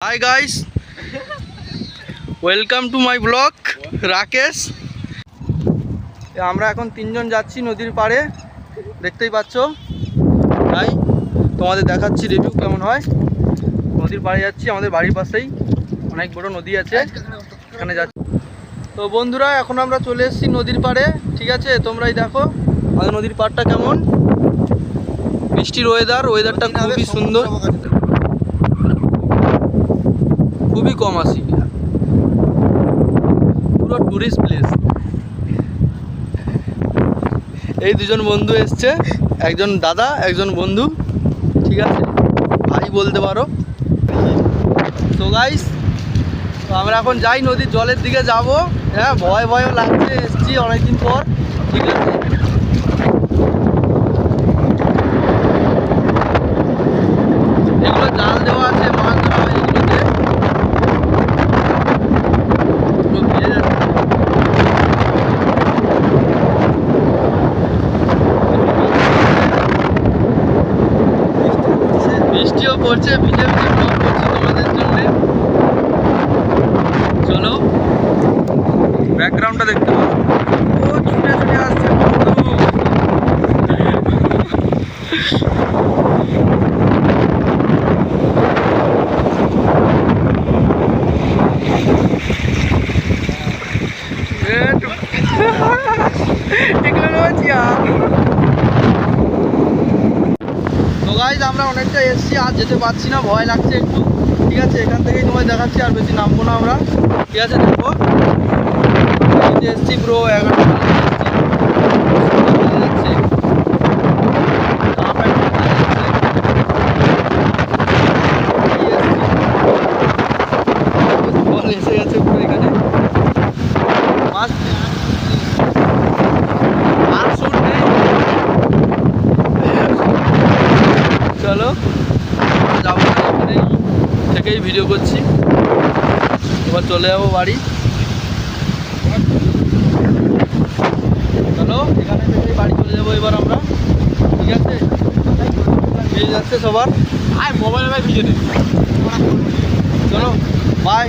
Hi guys welcome to my blog Rakesh আমরা এখন তিনজন যাচ্ছি নদীর পাড়ে। দেখতেই পাচ্ছ? তাই তোমাদের দেখাচ্ছি রিভিউ কেমন হয়। নদীর পাড়ে যাচ্ছি আমাদের বাড়ির পাশেই। অনেক বড় নদী আছে। এখানে যাচ্ছি। তো বন্ধুরা এখন আমরা চলে এসেছি নদীর পাড়ে ঠিক আছে? তোমরাই দেখো আমাদের নদীর পাড়টা কেমন। বৃষ্টির ওয়েদার ওয়েদারটা খুবই সুন্দর। খুবই কম আসি পুরো টুরিস্ট প্লেস এই দুজন বন্ধু এসছে, একজন দাদা, একজন বন্ধু, ঠিক আছে? ভাই বলতে পারো। তো গাইস আমরা এখন যাই নদীর জলের দিকে যাব। হ্যাঁ ভয় ভয়ও লাগছে, এসছি অনেকদিন পর, ঠিক আছে এগুলো জাল দেওয়া আছে মাছ ধরা হয় এগুলোতে পুরো ভিজে যাচ্ছে। বৃষ্টিও পড়ছে ভিজে ভিজে ব্লগ করছি তোমাদের জন্য। চলো। ব্যাকগ্রাউন্ডটা দেখতে পাবো ও ছুটে ছুটে আসছে বন্ধু। টেকনোলজিয়া তো গাইজ আমরা অনেকটা এসছি, আর যেতে পারছি না, ভয় লাগছে একটু। ঠিক আছে, এখান থেকেই তোমায় দেখাচ্ছি, আর বেশি নামবো না আমরা। ঠিক আছে দেখব এসছি, পুরো এগারোটা যাচ্ছে জামা প্যান্ট পরে যাচ্ছে। এই এসছি। জল এসে গেছে পুরো এখানে মাছ আর শুট নেই চলো যাব থেকেই ভিডিও করছি। এবার চলে যাব বাড়ি। চলো, এখানে থেকেই বাড়ি চলে যাব এবার আমরা। ঠিক আছে? যাচ্ছে সবার। আয় মোবাইল ভাই ভিডিও চলো বাই